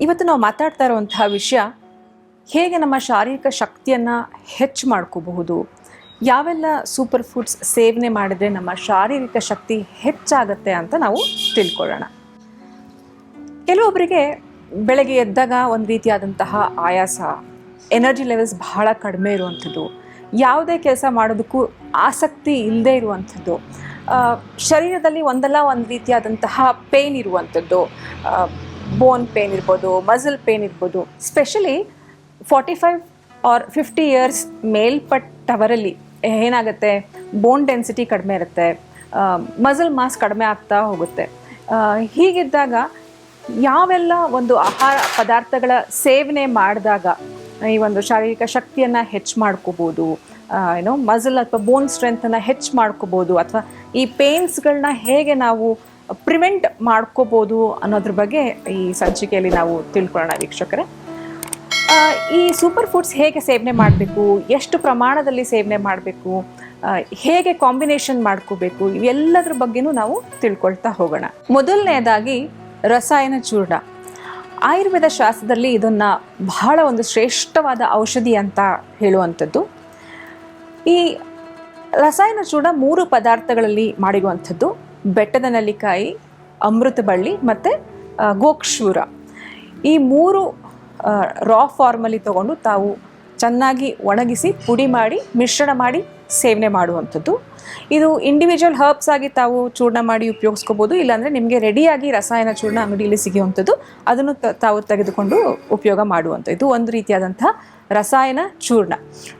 ಇವತ್ತು ನಾವು ಮಾತಾಡ್ತಾ ಇರುವಂತಹ ವಿಷಯ ಹೇಗೆ ನಮ್ಮ ಶಾರೀರಿಕ ಶಕ್ತಿಯನ್ನು ಹೆಚ್ಚು ಮಾಡ್ಕೋಬಹುದು? ಯಾವೆಲ್ಲ ಸೂಪರ್ ಫುಡ್ಸ್ ಸೇವನೆ ಮಾಡಿದರೆ ನಮ್ಮ ಶಾರೀರಿಕ ಶಕ್ತಿ ಹೆಚ್ಚಾಗತ್ತೆ ಅಂತ ನಾವು ತಿಳ್ಕೊಳ್ಳೋಣ. ಕೆಲವೊಬ್ಬರಿಗೆ ಬೆಳಗ್ಗೆ ಎದ್ದಾಗ ಒಂದು ರೀತಿಯಾದಂತಹ ಆಯಾಸ ಎನರ್ಜಿ ಲೆವೆಲ್ಸ್ ಬಹಳ ಕಡಿಮೆ ಇರುವಂಥದ್ದು, ಯಾವುದೇ ಕೆಲಸ ಮಾಡೋದಕ್ಕೂ ಆಸಕ್ತಿ ಇಲ್ಲದೆ ಇರುವಂಥದ್ದು ಶರೀರದಲ್ಲಿ ಒಂದಲ್ಲ ಒಂದು ರೀತಿಯಾದಂತಹ ಪೇಯ್ನ್ ಇರುವಂಥದ್ದು ಬೋನ್ ಪೇನ್ ಇರ್ಬೋದು ಮಸಲ್ ಪೇನ್ ಇರ್ಬೋದು specially forty five or fifty years ಮೇಲ್ಪಟ್ಟವರಲ್ಲಿ ಏನಾಗುತ್ತೆ? ಬೋನ್ ಡೆನ್ಸಿಟಿ ಕಡಿಮೆ ಇರುತ್ತೆ. ಮಸಲ್ ಮಾಸ್ ಕಡಿಮೆ ಆಗ್ತಾ ಹೋಗುತ್ತೆ. ಹೀಗಿದ್ದಾಗ ಯಾವೆಲ್ಲ ಒಂದು ಆಹಾರ ಪದಾರ್ಥಗಳ ಸೇವನೆ ಮಾಡಿದಾಗ ಈ ಒಂದು ಶಾರೀರಿಕ ಶಕ್ತಿಯನ್ನು ಹೆಚ್ಚು ಮಾಡ್ಕೋಬೋದು? ಏನೋ ಮಸಲ್ ಅಥವಾ ಬೋನ್ ಸ್ಟ್ರೆಂತನ್ನು ಹೆಚ್ಚು ಮಾಡ್ಕೋಬೋದು? ಅಥವಾ ಈ ಪೇನ್ಸ್ಗಳನ್ನ ಹೇಗೆ ನಾವು ಪ್ರಿವೆಂಟ್ ಮಾಡ್ಕೋಬೋದು ಅನ್ನೋದ್ರ ಬಗ್ಗೆ ಈ ಸಂಚಿಕೆಯಲ್ಲಿ ನಾವು ತಿಳ್ಕೊಳ್ಳೋಣ ವೀಕ್ಷಕರೇ. ಈ ಸೂಪರ್ ಫುಡ್ಸ್ ಹೇಗೆ ಸೇವನೆ ಮಾಡಬೇಕು, ಎಷ್ಟು ಪ್ರಮಾಣದಲ್ಲಿ ಸೇವನೆ ಮಾಡಬೇಕು ಹೇಗೆ ಕಾಂಬಿನೇಷನ್ ಮಾಡ್ಕೋಬೇಕು, ಇವೆಲ್ಲದ್ರ ಬಗ್ಗೆನೂ ನಾವು ತಿಳ್ಕೊಳ್ತಾ ಹೋಗೋಣ. ಮೊದಲನೆಯದಾಗಿ ರಸಾಯನ ಚೂರ್ಣ. ಆಯುರ್ವೇದ ಶಾಸ್ತ್ರದಲ್ಲಿ ಇದನ್ನು ಬಹಳ ಒಂದು ಶ್ರೇಷ್ಠವಾದ ಔಷಧಿ ಅಂತ ಹೇಳುವಂಥದ್ದು. ಈ ರಸಾಯನ ಚೂರ್ಣ ಮೂರು ಪದಾರ್ಥಗಳಲ್ಲಿ ಮಾಡಿರುವಂಥದ್ದು. ಬೆಟ್ಟದ ನಲ್ಲಿಕಾಯಿ ಅಮೃತ ಬಳ್ಳಿ ಮತ್ತು ಗೋಕ್ಷೂರ. ಈ ಮೂರು ರಾ ಫಾರ್ಮಲ್ಲಿ ತಗೊಂಡು ತಾವು ಚೆನ್ನಾಗಿ ಒಣಗಿಸಿ ಪುಡಿ ಮಾಡಿ, ಮಿಶ್ರಣ ಮಾಡಿ ಸೇವನೆ ಮಾಡುವಂಥದ್ದು. ಇದು ಇಂಡಿವಿಜುವಲ್ ಹರ್ಬ್ಸ್ ಆಗಿ ತಾವು ಚೂರ್ಣ ಮಾಡಿ ಉಪಯೋಗಿಸ್ಕೋಬೋದು, ಇಲ್ಲಾಂದರೆ ನಿಮಗೆ ರೆಡಿಯಾಗಿ ರಸಾಯನ ಚೂರ್ಣ ಅಂಗಡಿಯಲ್ಲಿ ಸಿಗುವಂಥದ್ದು, ಅದನ್ನು ತಾವು ತೆಗೆದುಕೊಂಡು ಉಪಯೋಗ ಮಾಡುವಂಥ ಇದು ಒಂದು ರೀತಿಯಾದಂಥ ರಸಾಯನ ಚೂರ್ಣ.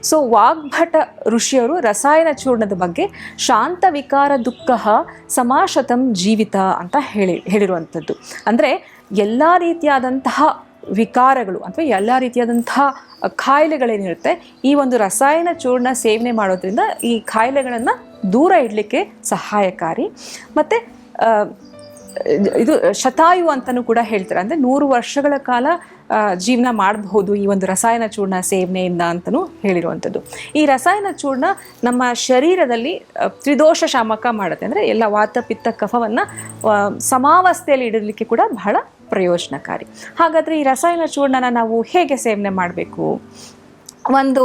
ಸೊ ವಾಗ್ಭಟ ಋಷಿಯವರು ರಸಾಯನ ಚೂರ್ಣದ ಬಗ್ಗೆ ಶಾಂತ ವಿಕಾರ ದುಃಖ ಸಮಾಶತಂ ಜೀವಿತ ಅಂತ ಹೇಳಿ, ಹೇಳಿರುವಂಥದ್ದು. ಅಂದರೆ ಎಲ್ಲ ರೀತಿಯಾದಂತಹ ವಿಕಾರಗಳು ಅಥವಾ ಎಲ್ಲ ರೀತಿಯಾದಂತಹ ಕಾಯಿಲೆಗಳೇನಿರುತ್ತೆ ಈ ಒಂದು ರಸಾಯನ ಚೂರ್ಣ ಸೇವನೆ ಮಾಡೋದ್ರಿಂದ ಈ ಕಾಯಿಲೆಗಳನ್ನು ದೂರ ಇಡಲಿಕ್ಕೆ ಸಹಾಯಕಾರಿ. ಮತ್ತು ಇದು ಶತಾಯು ಅಂತಲೂ ಕೂಡ ಹೇಳ್ತಾರೆ. ಅಂದರೆ ನೂರು ವರ್ಷಗಳ ಕಾಲ ಜೀವನ ಮಾಡಬಹುದು ಈ ಒಂದು ರಸಾಯನ ಚೂರ್ಣ ಸೇವನೆಯಿಂದ ಅಂತಲೂ ಹೇಳಿರುವಂಥದ್ದು. ಈ ರಸಾಯನ ಚೂರ್ಣ ನಮ್ಮ ಶರೀರದಲ್ಲಿ ತ್ರಿದೋಷ ಶಾಮಕ ಮಾಡುತ್ತೆ. ಅಂದರೆ ಎಲ್ಲ ವಾತ ಪಿತ್ತ ಕಫವನ್ನು ಸಮಾವಸ್ಥೆಯಲ್ಲಿ ಇಡಲಿಕ್ಕೆ ಕೂಡ ಬಹಳ ಪ್ರಯೋಜನಕಾರಿ. ಹಾಗಾದರೆ ಈ ರಸಾಯನ ಚೂರ್ಣನ ನಾವು ಹೇಗೆ ಸೇವನೆ ಮಾಡಬೇಕು? ಒಂದು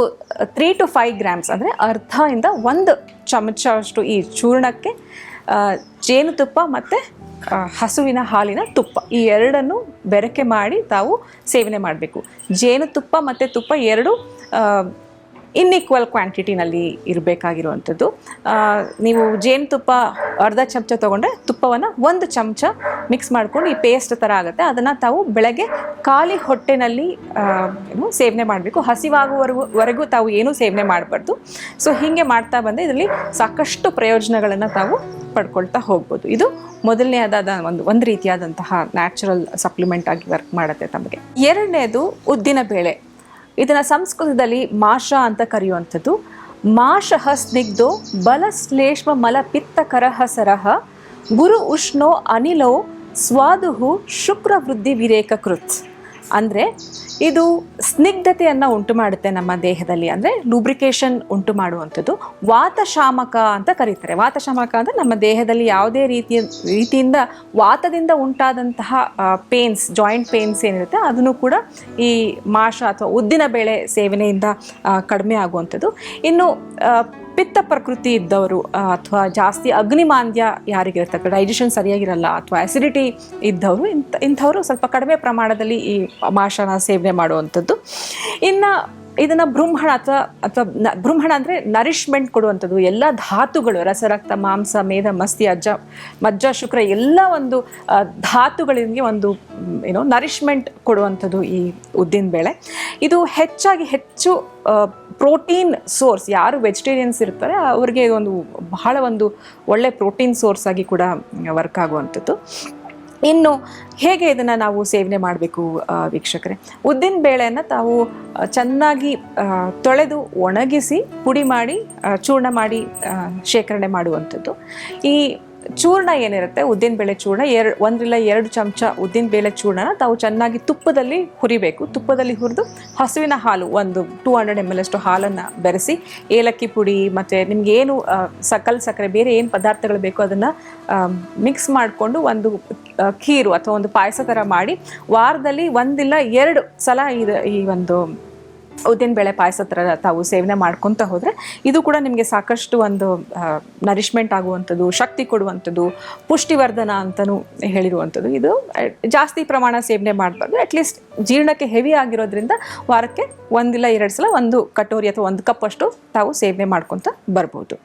ತ್ರೀ ಟು ಫೈವ್ ಗ್ರಾಮ್ಸ್ ಅಂದರೆ ಅರ್ಧ ಇಂದ ಒಂದು ಚಮಚಷ್ಟು ಈ ಚೂರ್ಣಕ್ಕೆ ಜೇನುತುಪ್ಪ ಮತ್ತು ಹಸುವಿನ ಹಾಲಿನ ತುಪ್ಪ. ಈ ಎರಡನ್ನು ಬೆರಕೆ ಮಾಡಿ ತಾವು ಸೇವನೆ ಮಾಡಬೇಕು. ಜೇನುತುಪ್ಪ ಮತ್ತು ತುಪ್ಪ ಎರಡು ಇನ್ಈಕ್ವಲ್ ಕ್ವಾಂಟಿಟಿನಲ್ಲಿ ಇರಬೇಕಾಗಿರುವಂಥದ್ದು. ನೀವು ಜೇನುತುಪ್ಪ ಅರ್ಧ ಚಮಚ ತೊಗೊಂಡ್ರೆ ತುಪ್ಪವನ್ನು ಒಂದು ಚಮಚ ಮಿಕ್ಸ್ ಮಾಡ್ಕೊಂಡು ಈ ಪೇಸ್ಟ್ ಥರ ಆಗುತ್ತೆ. ಅದನ್ನು ತಾವು ಬೆಳಗ್ಗೆ ಖಾಲಿ ಹೊಟ್ಟೆನಲ್ಲಿ ಏನು ಸೇವನೆ ಮಾಡಬೇಕು. ಹಸಿವಾಗುವವರೆಗೂ, ವರೆಗೂ ತಾವು ಏನೂ ಸೇವನೆ ಮಾಡಬಾರ್ದು. ಸೊ, ಹೀಗೆ ಮಾಡ್ತಾ ಬಂದರೆ ಇದರಲ್ಲಿ ಸಾಕಷ್ಟು ಪ್ರಯೋಜನಗಳನ್ನು ತಾವು ಪಡ್ಕೊಳ್ತಾ ಹೋಗ್ಬೋದು. ಇದು ಮೊದಲನೆಯದಾದ ಒಂದು ಒಂದು ರೀತಿಯಾದಂತಹ ನ್ಯಾಚುರಲ್ ಸಪ್ಲಿಮೆಂಟ್ ಆಗಿ ವರ್ಕ್ ಮಾಡುತ್ತೆ ತಮಗೆ. ಎರಡನೇದು ಉದ್ದಿನ ಬೇಳೆ. ಇದನ್ನ ಸಂಸ್ಕೃತದಲ್ಲಿ ಮಾಷ ಅಂತ ಕರೆಯುವಂಥದ್ದು. ಮಾಷಃ ಸ್ನಿಗ್ಧೋ ಬಲಶ್ಲೇಷ್ಮ ಮಲ ಪಿತ್ತಕರಹ ಸರಹ ಗುರು ಉಷ್ಣೋ ಅನಿಲೋ ಸ್ವಾದುಹು ಶುಕ್ರ ವೃದ್ಧಿ ವಿರೇಕ ಕೃತ್. ಅಂದರೆ ಇದು ಸ್ನಿಗ್ಧತೆಯನ್ನು ಉಂಟು ಮಾಡುತ್ತೆ ನಮ್ಮ ದೇಹದಲ್ಲಿ. ಅಂದರೆ ಲೂಬ್ರಿಕೇಶನ್ ಉಂಟು ಮಾಡುವಂಥದ್ದು. ವಾತಶಾಮಕ ಅಂತ ಕರೀತಾರೆ. ವಾತಶಾಮಕ ಅಂದರೆ ನಮ್ಮ ದೇಹದಲ್ಲಿ ಯಾವುದೇ ರೀತಿಯ, ರೀತಿಯಿಂದ ವಾತದಿಂದ ಉಂಟಾದಂತಹ ಪೇನ್ಸ್ ಜಾಯಿಂಟ್ ಪೇನ್ಸ್ ಏನಿರುತ್ತೆ, ಅದನ್ನು ಕೂಡ ಈ ಮಾಷ ಅಥವಾ ಉದ್ದಿನ ಬೇಳೆ ಸೇವನೆಯಿಂದ ಕಡಿಮೆ ಆಗುವಂಥದ್ದು. ಇನ್ನು ಪಿತ್ತ ಪ್ರಕೃತಿ ಇದ್ದವರು ಅಥವಾ ಜಾಸ್ತಿ ಅಗ್ನಿಮಾಂದ್ಯ ಯಾರಿಗಿರುತ್ತೆ ಡೈಜೆಷನ್ ಸರಿಯಾಗಿರಲ್ಲ, ಅಥವಾ ಆ್ಯಸಿಡಿಟಿ ಇದ್ದವರು ಇಂಥ ಇಂಥವರು ಸ್ವಲ್ಪ ಕಡಿಮೆ ಪ್ರಮಾಣದಲ್ಲಿ ಈ ಮಾಷನ ಸೇವನೆ ಮಾಡುವಂಥದ್ದು. ಇನ್ನು ಇದನ್ನು ಬ್ರಹ್ಮಣ ಅಥವಾ ಅಥವಾ ನ- ಬೃಂಹಣ ಅಂದರೆ ನರಿಷ್ಮೆಂಟ್ ಕೊಡುವಂಥದ್ದು. ಎಲ್ಲ ಧಾತುಗಳು ರಸರಕ್ತ ಮಾಂಸ ಮೇಧ ಮಸ್ತಿ, ಅಜ್ಜ, ಮಜ್ಜ, ಶುಕ್ರ, ಎಲ್ಲ ಒಂದು ಧಾತುಗಳಿಗೆ ಒಂದು ಏನೋ ನರಿಷ್ಮೆಂಟ್ ಕೊಡುವಂಥದ್ದು ಈ ಉದ್ದಿನ ಬೇಳೆ. ಇದು ಹೆಚ್ಚಾಗಿ ಹೆಚ್ಚು ಪ್ರೋಟೀನ್ ಸೋರ್ಸ್ ಯಾರು ವೆಜಿಟೇರಿಯನ್ಸ್ ಇರ್ತಾರೆ, ಅವ್ರಿಗೆ ಒಂದು ಬಹಳ ಒಂದು ಒಳ್ಳೆ ಪ್ರೋಟೀನ್ ಸೋರ್ಸ್ ಆಗಿ ಕೂಡ ವರ್ಕ್ ಆಗುವಂಥದ್ದು. ಇನ್ನು ಹೇಗೆ ಇದನ್ನು ನಾವು ಸೇವನೆ ಮಾಡಬೇಕು ವೀಕ್ಷಕರೇ? ಉದ್ದಿನ ಬೇಳೆಯನ್ನು ತಾವು ಚೆನ್ನಾಗಿ ತೊಳೆದು ಒಣಗಿಸಿ ಪುಡಿ ಮಾಡಿ ಚೂರ್ಣ ಮಾಡಿ ಶೇಖರಣೆ ಮಾಡುವಂಥದ್ದು. ಈ ಚೂರ್ಣ ಏನಿರುತ್ತೆ? ಉದ್ದಿನ ಬೇಳೆ ಚೂರ್ಣ. ಎರಡು ಒಂದರಿಂದ ಎರಡು ಚಮಚ ಉದ್ದಿನ ಬೇಳೆ ಚೂರ್ಣನ ತಾವು ಚೆನ್ನಾಗಿ ತುಪ್ಪದಲ್ಲಿ ಹುರಿಬೇಕು. ತುಪ್ಪದಲ್ಲಿ ಹುರಿದು ಹಸುವಿನ ಹಾಲು, ಒಂದು ಟೂ ಹಂಡ್ರೆಡ್ ಎಂ ಎಲ್ ಅಷ್ಟು ಹಾಲನ್ನು ಬೆರೆಸಿ, ಏಲಕ್ಕಿ ಪುಡಿ ಮತ್ತು ನಿಮ್ಗೆ ಏನು ಸಕಲ್, ಸಕ್ಕರೆ, ಬೇರೆ ಏನು ಪದಾರ್ಥಗಳು ಬೇಕೋ ಅದನ್ನು ಮಿಕ್ಸ್ ಮಾಡಿಕೊಂಡು ಒಂದು ಖೀರು ಅಥವಾ ಒಂದು ಪಾಯಸ ಥರ ಮಾಡಿ ವಾರದಲ್ಲಿ ಒಂದಿಲ್ಲ ಎರಡು ಸಲ ಈ ಒಂದು ಉದ್ದಿನ ಬೇಳೆ ಪಾಯಸ ಥರ ತಾವು ಸೇವನೆ ಮಾಡ್ಕೊತ ಹೋದರೆ ಇದು ಕೂಡ ನಿಮಗೆ ಸಾಕಷ್ಟು ಒಂದು ನರಿಷ್ಮೆಂಟ್ ಆಗುವಂಥದ್ದು, ಶಕ್ತಿ ಕೊಡುವಂಥದ್ದು, ಪುಷ್ಟಿವರ್ಧನ ಅಂತಲೂ ಹೇಳಿರುವಂಥದ್ದು. ಇದು ಜಾಸ್ತಿ ಪ್ರಮಾಣ ಸೇವನೆ ಮಾಡಬಾರ್ದು. ಅಟ್ಲೀಸ್ಟ್ ಜೀರ್ಣಕ್ಕೆ ಹೆವಿ ಆಗಿರೋದ್ರಿಂದ ವಾರಕ್ಕೆ ಒಂದಿಲ್ಲ ಎರಡು ಸಲ ಒಂದು ಕಟೋರಿ ಅಥವಾ ಒಂದು ಕಪ್ಪಷ್ಟು ತಾವು ಸೇವನೆ ಮಾಡ್ಕೊತ ಬರ್ಬೋದು.